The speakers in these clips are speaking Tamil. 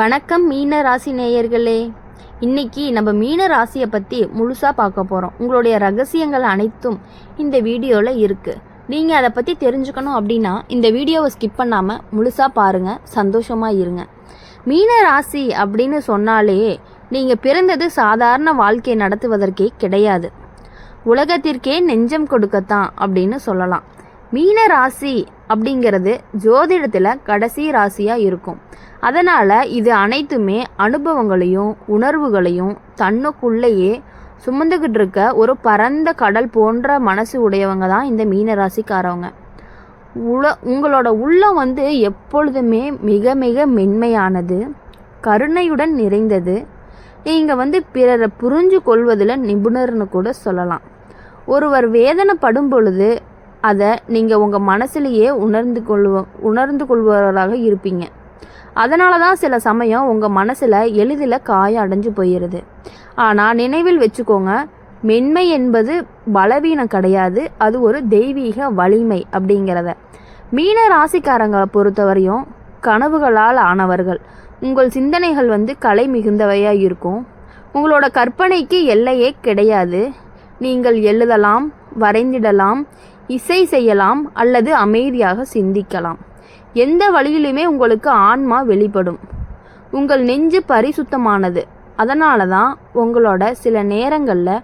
வணக்கம் மீன ராசி நேயர்களே. இன்னைக்கு நம்ம மீன ராசியை பற்றி முழுசாக பார்க்க போகிறோம் உங்களுடைய ரகசியங்கள் அனைத்தும் இந்த வீடியோவில் இருக்குது நீங்கள் அதை பற்றி தெரிஞ்சுக்கணும் அப்படின்னா இந்த வீடியோவை ஸ்கிப் பண்ணாமல் முழுசாக பாருங்கள் சந்தோஷமாக இருங்க. மீன ராசி அப்படின்னு சொன்னாலே நீங்கள் பிறந்தது சாதாரண வாழ்க்கை நடத்துவதற்கே கிடையாது. உலகத்திற்கே நெஞ்சம் கொடுக்கத்தான் அப்படின்னு சொல்லலாம். மீன ராசி அப்படிங்கிறது ஜோதிடத்தில் கடைசி ராசியாக இருக்கும். அதனால் இது அனைத்துமே அனுபவங்களையும் உணர்வுகளையும் தன்னுக்குள்ளேயே சுமந்துக்கிட்டு இருக்க ஒரு பரந்த கடல் போன்ற மனசு உடையவங்க தான் இந்த மீன ராசிக்காரவங்க. உல உங்களோட உள்ளம் வந்து எப்பொழுதுமே மிக மிக மென்மையானது கருணையுடன் நிறைந்தது. நீங்கள் வந்து பிறரை புரிஞ்சு கொள்வதில் நிபுணர்னு கூட சொல்லலாம். ஒருவர் வேதனைப்படும் பொழுது அதை நீங்கள் உங்கள் மனசுலேயே உணர்ந்து கொள்வ உணர்ந்து கொள்பவராக இருப்பீங்க. அதனால தான் சில சமயம் உங்கள் மனசில் எளிதில் காயம் அடைஞ்சு போயிடுது ஆனால் நினைவில் வச்சுக்கோங்க மென்மை என்பது பலவீனம் கிடையாது அது ஒரு தெய்வீக வலிமை அப்படிங்கிறத. மீன ராசிக்காரங்களை பொறுத்தவரையும் கனவுகளால் ஆனவர்கள். உங்கள் சிந்தனைகள் வந்து கலை மிகுந்தவையாக இருக்கும். உங்களோட கற்பனைக்கு எல்லையே கிடையாது. நீங்கள் எழுதலாம் வரைந்திடலாம் இசை செய்யலாம் அல்லது அமைதியாக சிந்திக்கலாம். எந்த வழியிலுமே உங்களுக்கு ஆன்மா வெளிப்படும். உங்கள் நெஞ்சு பரிசுத்தமானது. அதனால தான் உங்களோட சில நேரங்களில்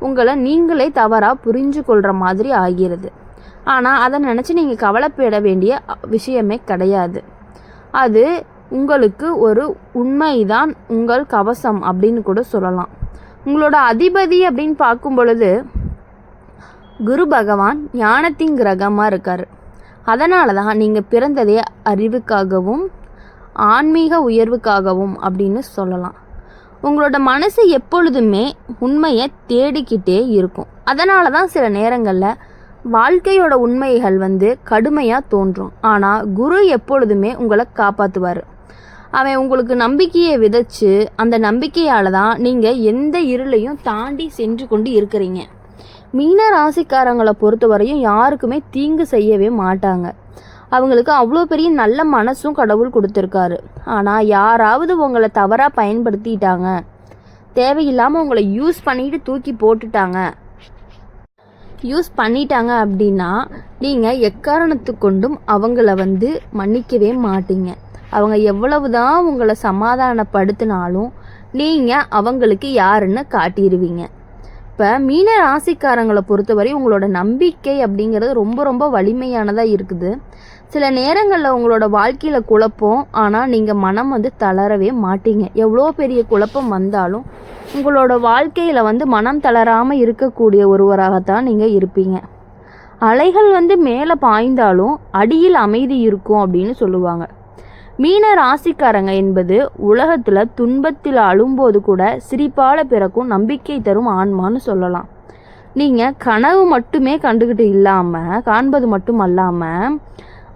உங்களை நீங்களே தவறாக புரிஞ்சு கொள்கிற மாதிரி ஆகிறது. ஆனால் அதை நினச்சி நீங்கள் கவலைப்பட வேண்டிய விஷயமே கிடையாது. அது உங்களுக்கு ஒரு உண்மைதான் உங்கள் கவசம் அப்படின்னு கூட சொல்லலாம். உங்களோட அதிபதி அப்படின்னு பார்க்கும் பொழுது குரு பகவான் ஞானத்தின் கிரகமாக இருக்கார். அதனால தான் நீங்கள் பிறந்ததே அறிவுக்காகவும் ஆன்மீக உயர்வுக்காகவும் அப்படின்னு சொல்லலாம். உங்களோட மனசு எப்பொழுதுமே உண்மையை தேடிக்கிட்டே இருக்கும். அதனால தான் சில நேரங்களில் வாழ்க்கையோட உண்மைகள் வந்து கடுமையாக தோன்றும். ஆனால் குரு எப்பொழுதுமே உங்களை காப்பாற்றுவார் அவன் உங்களுக்கு நம்பிக்கையை விதைச்சு அந்த நம்பிக்கையால் தான் நீங்கள் எந்த இருளையும் தாண்டி சென்று கொண்டு இருக்கிறீங்க. மீன ராசிக்காரங்களை பொறுத்தவரையும் யாருக்குமே தீங்கு செய்யவே மாட்டாங்க. அவங்களுக்கு அவ்வளோ பெரிய நல்ல மனசும் கடவுள் கொடுத்துருக்காரு. ஆனால் யாராவது உங்களை தவறாக பயன்படுத்திட்டாங்க. தேவையில்லாமல் உங்களை யூஸ் பண்ணிட்டு தூக்கி போட்டுட்டாங்க. யூஸ் பண்ணிட்டாங்க அப்படின்னா நீங்கள் எக்காரணத்து கொண்டும் அவங்கள வந்து மன்னிக்கவே மாட்டீங்க. அவங்க எவ்வளவு தான் உங்களை சமாதானப்படுத்தினாலும் நீங்கள் அவங்களுக்கு யாருன்னு காட்டிடுவீங்க இப்போ மீன ராசிக்காரங்களை பொறுத்தவரை உங்களோட நம்பிக்கை அப்படிங்கிறது ரொம்ப ரொம்ப வலிமையானதாக இருக்குது. சில நேரங்களில் உங்களோட வாழ்க்கையில் குழப்பம். ஆனால் நீங்கள் மனம் வந்து தளரவே மாட்டீங்க. எவ்வளோ பெரிய குழப்பம் வந்தாலும் உங்களோட வாழ்க்கையில் வந்து மனம் தளராமல் இருக்கக்கூடிய ஒருவராகத்தான் நீங்கள் இருப்பீங்க. அலைகள் வந்து மேலே பாய்ந்தாலும் அடியில் அமைதி இருக்கும் அப்படின்னு சொல்லுவாங்க. மீன ராசிக்காரங்க என்பது உலகத்தில் துன்பத்தில் அழும்போது கூட சிரிப்பால பிறக்கும் நம்பிக்கை தரும் ஆன்மான்னு சொல்லலாம். நீங்கள் கனவு மட்டுமே கண்டுக்கிட்டு இல்லாமல் காண்பது மட்டும் அல்லாமல்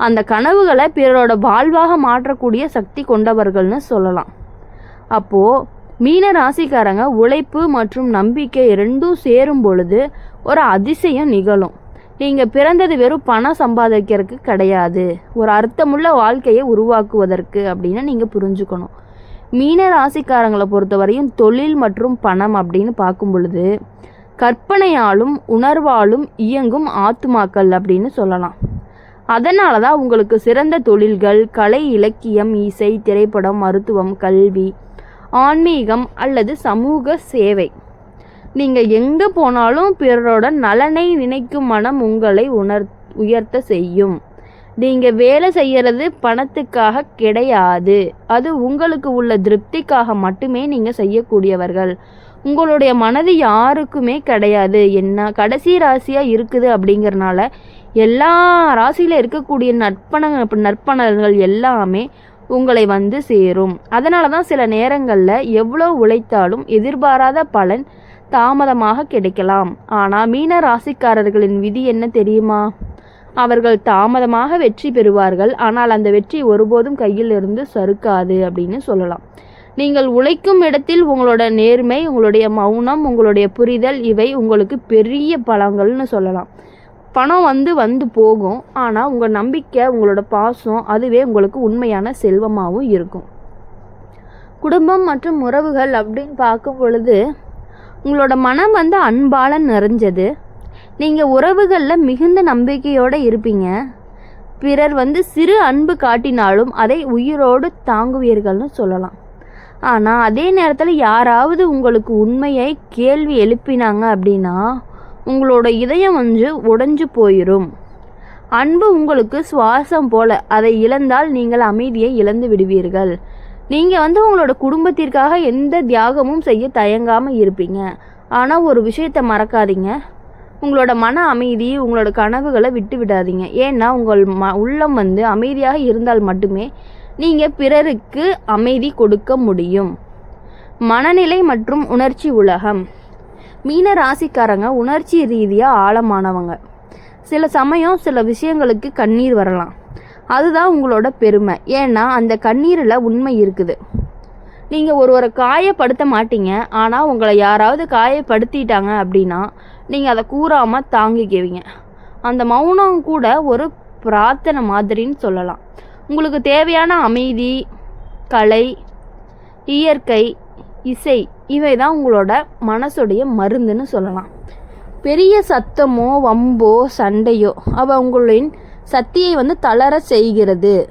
அந்த கனவுகளை பிறரோட வாழ்வாக மாற்றக்கூடிய சக்தி கொண்டவர்கள்னு சொல்லலாம். அப்போது மீன ராசிக்காரங்க உழைப்பு மற்றும் நம்பிக்கை ரெண்டும் சேரும் பொழுது ஒரு அதிசயம் நிகழும். நீங்கள் பிறந்தது வெறும் பணம் சம்பாதிக்கிறதுக்கு கிடையாது. ஒரு அர்த்தமுள்ள வாழ்க்கையை உருவாக்குவதற்கு அப்படின்னு நீங்கள் புரிஞ்சுக்கணும். மீன ராசிக்காரங்களை பொறுத்தவரையும் தொழில் மற்றும் பணம் அப்படின்னு பார்க்கும் பொழுது கற்பனையாலும் உணர்வாலும் இயங்கும் ஆத்துமாக்கள் அப்படின்னு சொல்லலாம். அதனால தான் உங்களுக்கு சிறந்த தொழில்கள் கலை இலக்கியம் இசை திரைப்படம் மருத்துவம் கல்வி ஆன்மீகம் அல்லது சமூக சேவை நீங்கள் எங்கே போனாலும் பிறரோட நலனை நினைக்கும் மனம் உங்களை உணர் உயர்த்த செய்யும். நீங்கள் வேலை செய்கிறது பணத்துக்காக கிடையாது. அது உங்களுக்கு உள்ள திருப்திக்காக மட்டுமே நீங்கள் செய்யக்கூடியவர்கள். உங்களுடைய மனது யாருக்குமே கிடையாது. என்ன கடைசி ராசியாக இருக்குது அப்படிங்கிறனால எல்லா ராசியில் இருக்கக்கூடிய நற்பண நற்பணங்கள் எல்லாமே உங்களை வந்து சேரும். அதனால தான் சில நேரங்களில் எவ்வளோ உழைத்தாலும் எதிர்பாராத பலன் தாமதமாக கிடைக்கலாம். ஆனால் மீன ராசிக்காரர்களின் விதி என்ன தெரியுமா? அவர்கள் தாமதமாக வெற்றி பெறுவார்கள். ஆனால் அந்த வெற்றி ஒருபோதும் கையில் இருந்து சறுக்காது அப்படின்னு சொல்லலாம். நீங்கள் உழைக்கும் இடத்தில் உங்களோட நேர்மை உங்களுடைய மௌனம் உங்களுடைய புரிதல் இவை உங்களுக்கு பெரிய பலங்கள்னு சொல்லலாம். பணம் வந்து வந்து போகும். ஆனால் உங்கள் நம்பிக்கை உங்களோட பாசம் அதுவே உங்களுக்கு உண்மையான செல்வமாகவும் இருக்கும். குடும்பம் மற்றும் உறவுகள் அப்படின்னு பார்க்கும் பொழுது உங்களோட மனம் வந்து அன்பால் நிறைஞ்சது. நீங்கள் உறவுகளில் மிகுந்த நம்பிக்கையோடு இருப்பீங்க. பிறர் வந்து சிறு அன்பு காட்டினாலும் அதை உயிரோடு தாங்குவீர்கள்னு சொல்லலாம். ஆனால் அதே நேரத்தில் யாராவது உங்களுக்கு உண்மையை கேள்வி எழுப்பினாங்க அப்படின்னா உங்களோட இதயம் வந்து உடைஞ்சு போயிடும் அன்பு உங்களுக்கு சுவாசம் போல அதை இழந்தால் நீங்கள் அமைதியை இழந்து விடுவீர்கள். நீங்கள் வந்து உங்களோட குடும்பத்திற்காக எந்த தியாகமும் செய்ய தயங்காமல் இருப்பீங்க. ஆனால் ஒரு விஷயத்தை மறக்காதீங்க. உங்களோட மன அமைதி உங்களோட கனவுகளை விட்டு விடாதீங்க. ஏன்னா உங்கள் ம உள்ளம் வந்து அமைதியாக இருந்தால் மட்டுமே நீங்கள் பிறருக்கு அமைதி கொடுக்க முடியும். மனநிலை மற்றும் உணர்ச்சி உலகம். மீன ராசிக்காரங்க உணர்ச்சி ரீதியாக ஆழமானவங்க. சில சமயம் சில விஷயங்களுக்கு கண்ணீர் வரலாம். அதுதான் உங்களோட பெருமை. ஏன்னா அந்த கண்ணீரில் உண்மை இருக்குது. நீங்கள் ஒருவரை காயப்படுத்த மாட்டீங்க. ஆனால் உங்களை யாராவது காயப்படுத்திட்டாங்க அப்படின்னா நீங்கள் அதை கூறாமல் தாங்கிக்குவீங்க. அந்த மௌனம் கூட ஒரு பிரார்த்தனை மாதிரின்னு சொல்லலாம். உங்களுக்கு தேவையான அமைதி கலை இயற்கை இசை இவை தான் உங்களோட மனசுடைய மருந்துன்னு சொல்லலாம். பெரிய சத்தமோ வம்போ சண்டையோ அவ உங்களின் சக்தியை வந்து தளர செய்கிறது.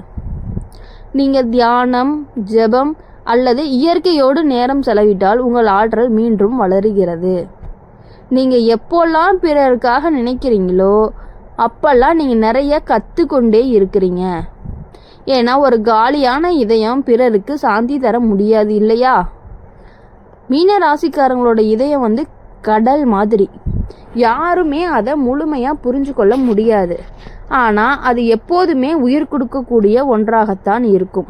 நீங்கள் தியானம் ஜெபம் அல்லது இயற்கையோடு நேரம் செலவிட்டால் உங்கள் ஆற்றல் மீண்டும் வளருகிறது. நீங்கள் எப்போல்லாம் பிறருக்காக நினைக்கிறீங்களோ அப்போல்லாம் நீங்கள் நிறைய கற்றுக்கொண்டே இருக்கிறீங்க. ஏன்னா ஒரு காலியான இதயம் பிறருக்கு சாந்தி தர முடியாது இல்லையா? மீன ராசிக்காரங்களோட இதயம் வந்து கடல் மாதிரி. யாருமே அதை முழுமையாக புரிஞ்சு கொள்ள முடியாது. ஆனால் அது எப்போதுமே உயிர் கொடுக்கக்கூடிய ஒன்றாகத்தான் இருக்கும்.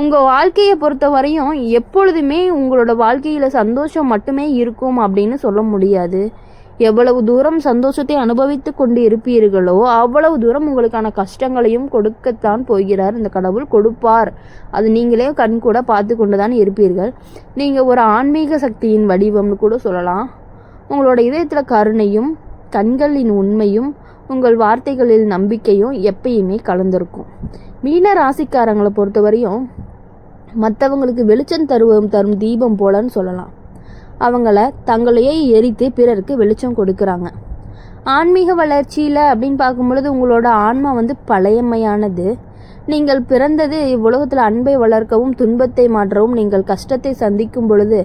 உங்கள் வாழ்க்கையை பொறுத்த வரையும் எப்பொழுதுமே உங்களோட வாழ்க்கையில் சந்தோஷம் மட்டுமே இருக்கும் அப்படின்னு சொல்ல முடியாது. எவ்வளவு தூரம் சந்தோஷத்தை அனுபவித்து கொண்டு இருப்பீர்களோ அவ்வளவு தூரம் உங்களுக்கான கஷ்டங்களையும் கொடுக்கத்தான் போகிறார். இந்த கடவுள் கொடுப்பார். அது நீங்களே கண் கூட பார்த்து கொண்டு தான் இருப்பீர்கள். நீங்கள் ஒரு ஆன்மீக சக்தியின் வடிவம்னு கூட சொல்லலாம். உங்களோட இதயத்தில் கருணையும் கண்களின் உண்மையும் உங்கள் வார்த்தைகளில் நம்பிக்கையும் எப்பயுமே கலந்துருக்கும். மீன ராசிக்காரங்களை பொறுத்தவரையும் மற்றவங்களுக்கு வெளிச்சம் தருவம் தரும் தீபம் போலன்னு சொல்லலாம். அவங்கள தங்களையே எரித்து பிறருக்கு வெளிச்சம் கொடுக்குறாங்க. ஆன்மீக வளர்ச்சியில் அப்படின்னு பார்க்கும் பொழுது உங்களோட ஆன்மா வந்து பழையமையானது. நீங்கள் பிறந்தது இவ்வுலகத்தில் அன்பை வளர்க்கவும் துன்பத்தை மாற்றவும் நீங்கள் கஷ்டத்தை சந்திக்கும் பொழுது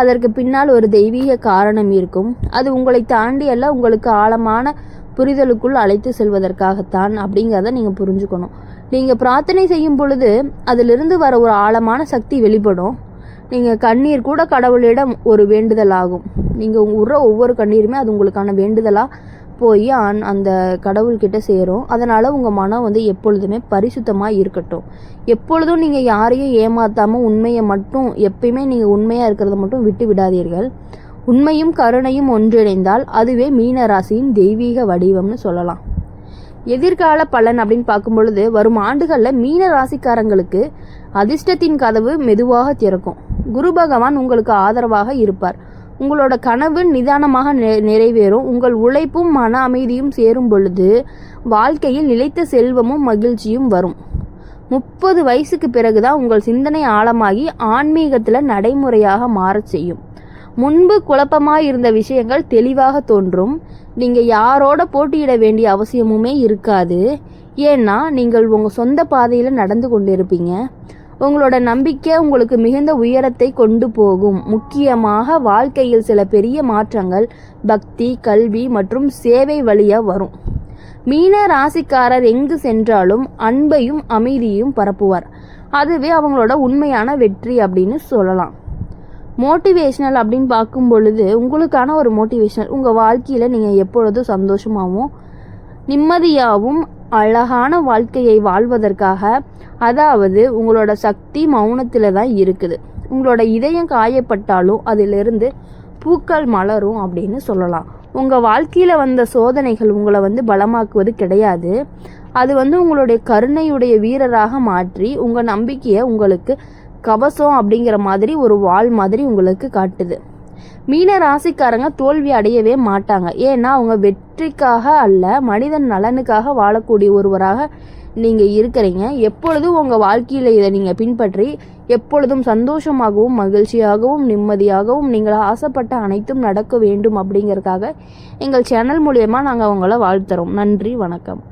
அதற்கு பின்னால் ஒரு தெய்வீக காரணம் இருக்கும். அது உங்களை தாண்டி அல்ல உங்களுக்கு ஆழமான புரிதலுக்குள் அழைத்து செல்வதற்காகத்தான் அப்படிங்கிறத நீங்கள் புரிஞ்சுக்கணும். நீங்கள் பிரார்த்தனை செய்யும் பொழுது அதிலிருந்து வர ஒரு ஆழமான சக்தி வெளிப்படும். நீங்கள் கண்ணீர் கூட கடவுளிடம் ஒரு வேண்டுதல் ஆகும். நீங்கள் உற ஒவ்வொரு கண்ணீருமே அது உங்களுக்கான வேண்டுதலாக போய் அந் அந்த கடவுள்கிட்ட சேரும். அதனால் உங்கள் மனம் வந்து எப்பொழுதுமே பரிசுத்தமாக இருக்கட்டும். எப்பொழுதும் நீங்கள் யாரையும் ஏமாற்றாமல் உண்மையை மட்டும் எப்பயுமே நீங்கள் உண்மையாக இருக்கிறத மட்டும் விட்டு விடாதீர்கள். உண்மையும் கருணையும் ஒன்றிணைந்தால் அதுவே மீனராசியின் தெய்வீக வடிவம்னு சொல்லலாம். எதிர்கால பலன் அப்படின்னு பார்க்கும் பொழுது வரும் ஆண்டுகளில் மீன ராசிக்காரங்களுக்கு அதிர்ஷ்டத்தின் கதவு மெதுவாக திறக்கும். குரு பகவான் உங்களுக்கு ஆதரவாக இருப்பார். உங்களோட கனவு நிதானமாக நிறைவேறும். உங்கள் உழைப்பும் மன அமைதியும் சேரும் பொழுது வாழ்க்கையில் நிலைத்த செல்வமும் மகிழ்ச்சியும் வரும். முப்பது வயசுக்கு பிறகுதான் உங்கள் சிந்தனை ஆழமாகி ஆன்மீகத்தில் நடைமுறையாக மாறச் செய்யும். முன்பு குழப்பமாக இருந்த விஷயங்கள் தெளிவாக தோன்றும். நீங்கள் யாரோட போட்டியிட வேண்டிய அவசியமுமே இருக்காது. ஏன்னா நீங்கள் உங்கள் சொந்த பாதையில் நடந்து கொண்டிருப்பீங்க. உங்களோட நம்பிக்கை உங்களுக்கு மிகுந்த உயரத்தை கொண்டு போகும். முக்கியமாக வாழ்க்கையில் சில பெரிய மாற்றங்கள் பக்தி கல்வி மற்றும் சேவை வழியாக வரும். மீன ராசிக்காரர் எங்கு சென்றாலும் அன்பையும் அமைதியும் பரப்புவார். அதுவே அவங்களோட உண்மையான வெற்றி அப்படின்னு சொல்லலாம். மோட்டிவேஷ்னல் அப்படின்னு பார்க்கும் பொழுது உங்களுக்கான ஒரு மோட்டிவேஷ்னல் உங்கள் வாழ்க்கையில் நீங்கள் எப்பொழுதும் சந்தோஷமாகவும் நிம்மதியாகவும் அழகான வாழ்க்கையை வாழ்வதற்காக அதாவது உங்களோட சக்தி மௌனத்தில் தான் இருக்குது. உங்களோட இதயம் காயப்பட்டாலும் அதிலிருந்து பூக்கள் மலரும் அப்படின்னு சொல்லலாம். உங்கள் வாழ்க்கையில் வந்த சோதனைகள் உங்களை வந்து பலமாக்குவது கிடையாது. அது வந்து உங்களுடைய கருணையுடைய வீரராக மாற்றி உங்கள் நம்பிக்கையை உங்களுக்கு கவசம் அப்படிங்கிற மாதிரி ஒரு வால் மாதிரி உங்களுக்கு காட்டுது. மீன ராசிக்காரங்க தோல்வி அடையவே மாட்டாங்க. ஏன்னா அவங்க வெற்றிக்காக அல்ல மனிதன் நலனுக்காக வாழக்கூடிய ஒருவராக நீங்கள் இருக்கிறீங்க. எப்பொழுதும் உங்கள் வாழ்க்கையில் இதை நீங்கள் பின்பற்றி எப்பொழுதும் சந்தோஷமாகவும் மகிழ்ச்சியாகவும் நிம்மதியாகவும் நீங்கள் ஆசைப்பட்ட அனைத்தும் நடக்க வேண்டும் அப்படிங்கிறதுக்காக எங்கள் சேனல் மூலயமா நாங்கள் உங்களை வாழ்த்துறோம். நன்றி வணக்கம்.